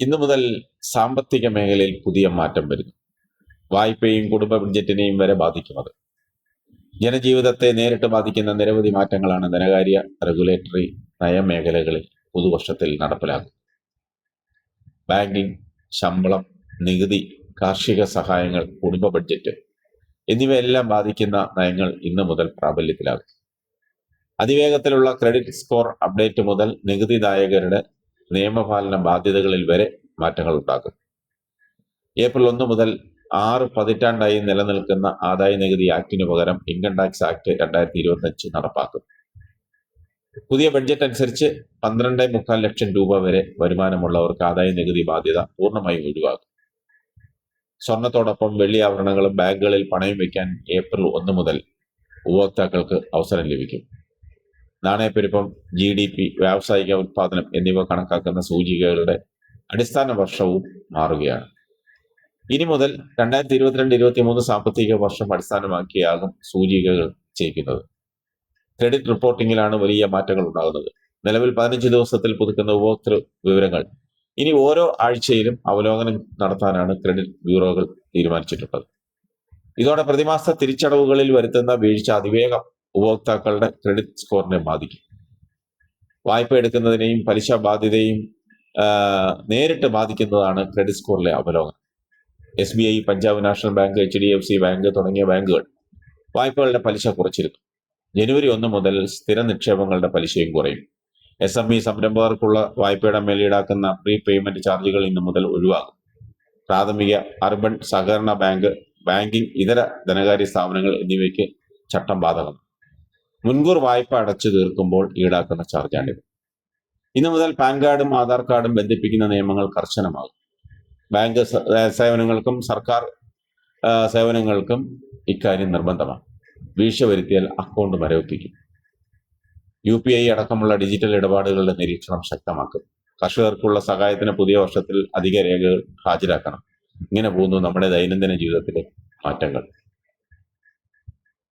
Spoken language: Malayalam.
ഇന്നു മുതൽ സാമ്പത്തിക മേഖലയിൽ പുതിയ മാറ്റം വരുന്നു വായ്പയും കുടുംബ ബഡ്ജറ്റിനെയും വരെ ബാധിക്കും അത് ജനജീവിതത്തെ നേരിട്ട് ബാധിക്കുന്ന നിരവധി മാറ്റങ്ങളാണ് ധനകാര്യ റെഗുലേറ്ററി നയമേഖലകളിൽ പുതുവർഷത്തിൽ നടപ്പിലാകും ബാങ്കിംഗ് ശമ്പളം നികുതി കാർഷിക സഹായങ്ങൾ കുടുംബ ബഡ്ജറ്റ് എന്നിവയെല്ലാം ബാധിക്കുന്ന നയങ്ങൾ ഇന്നു മുതൽ പ്രാബല്യത്തിലാകും. അതിവേഗത്തിലുള്ള ക്രെഡിറ്റ് സ്കോർ അപ്ഡേറ്റ് മുതൽ നികുതിദായകരുടെ നിയമപാലന ബാധ്യതകളിൽ വരെ മാറ്റങ്ങൾ ഉണ്ടാക്കും ഏപ്രിൽ ഒന്ന് മുതൽ ആറ് പതിറ്റാണ്ടായി നിലനിൽക്കുന്ന ആദായ നികുതി ആക്ടിനു പകരം ഇൻകം ടാക്സ് ആക്ട് രണ്ടായിരത്തി ഇരുപത്തി അഞ്ച് നടപ്പാക്കും പുതിയ ബഡ്ജറ്റ് അനുസരിച്ച് പന്ത്രണ്ട് മുക്കാൽ ലക്ഷം രൂപ വരെ വരുമാനമുള്ളവർക്ക് ആദായ നികുതി ബാധ്യത പൂർണമായും ഒഴിവാക്കും സ്വർണത്തോടൊപ്പം വെള്ളി ആഭരണങ്ങളും ബാങ്കുകളിൽ പണയം വയ്ക്കാൻ ഏപ്രിൽ ഒന്ന് മുതൽ ഉപഭോക്താക്കൾക്ക് അവസരം ലഭിക്കും. നാണയപ്പെരുപ്പം ജി ഡി പി വ്യാവസായിക ഉത്പാദനം എന്നിവ കണക്കാക്കുന്ന സൂചികകളുടെ അടിസ്ഥാന വർഷവും മാറുകയാണ്. ഇനി മുതൽ രണ്ടായിരത്തി ഇരുപത്തിരണ്ട് ഇരുപത്തി മൂന്ന് സാമ്പത്തിക വർഷം അടിസ്ഥാനമാക്കിയാകും സൂചികകൾ ചെയ്യിക്കുന്നത്. ക്രെഡിറ്റ് റിപ്പോർട്ടിംഗിലാണ് വലിയ മാറ്റങ്ങൾ ഉണ്ടാകുന്നത്. നിലവിൽ പതിനഞ്ച് ദിവസത്തിൽ പുതുക്കുന്ന ഉപഭോക്തൃ വിവരങ്ങൾ. ഇനി ഓരോ ആഴ്ചയിലും അവലോകനം നടത്താനാണ് ക്രെഡിറ്റ് ബ്യൂറോകൾ തീരുമാനിച്ചിട്ടുള്ളത്. ഇതോടെ പ്രതിമാസ തിരിച്ചടവുകളിൽ വരുത്തുന്ന വീഴ്ച അതിവേഗം ഉപഭോക്താക്കളുടെ ക്രെഡിറ്റ് സ്കോറിനെ ബാധിക്കും. വായ്പ എടുക്കുന്നതിനെയും പലിശ ബാധ്യതയും നേരിട്ട് ബാധിക്കുന്നതാണ് ക്രെഡിറ്റ് സ്കോറിലെ അവലോകനം. S B I Punjab National Bank H D F C bank തുടങ്ങിയ ബാങ്കുകൾ വായ്പകളുടെ പലിശ കുറച്ചിരുന്നു. ജനുവരി ഒന്ന് മുതൽ സ്ഥിര നിക്ഷേപങ്ങളുടെ പലിശയും കുറയും. എസ് എം ഇ സംരംഭകർക്കുള്ള വായ്പയുടെ മേൽ ഈടാക്കുന്ന പ്രീ പേയ്മെന്റ് ചാർജുകൾ ഇന്നു മുതൽ ഒഴിവാകും. പ്രാഥമിക അർബൻ സഹകരണ ബാങ്ക് ബാങ്കിംഗ് ഇതര ധനകാര്യ സ്ഥാപനങ്ങൾ എന്നിവയ്ക്ക് ചട്ടം ബാധകമാണ്. മുൻകൂർ വായ്പ അടച്ചു തീർക്കുമ്പോൾ ഈടാക്കുന്ന ചാർജാണിത് ഇന്നു മുതൽ പാൻ കാർഡും ആധാർ കാർഡും ബന്ധിപ്പിക്കുന്ന നിയമങ്ങൾ കർശനമാകും. ബാങ്ക് സേവനങ്ങൾക്കും സർക്കാർ സേവനങ്ങൾക്കും ഇക്കാര്യം നിർബന്ധമാണ്. വീഴ്ച വരുത്തിയാൽ അക്കൗണ്ട് മരവിപ്പിക്കും. യു പി ഐ അടക്കമുള്ള ഡിജിറ്റൽ ഇടപാടുകളുടെ നിരീക്ഷണം ശക്തമാക്കും. കർഷകർക്കുള്ള സഹായത്തിന് പുതിയ വർഷത്തിൽ അധിക രേഖകൾ ഹാജരാക്കണം. ഇങ്ങനെ പോകുന്നു നമ്മുടെ ദൈനംദിന ജീവിതത്തിലെ മാറ്റങ്ങൾ.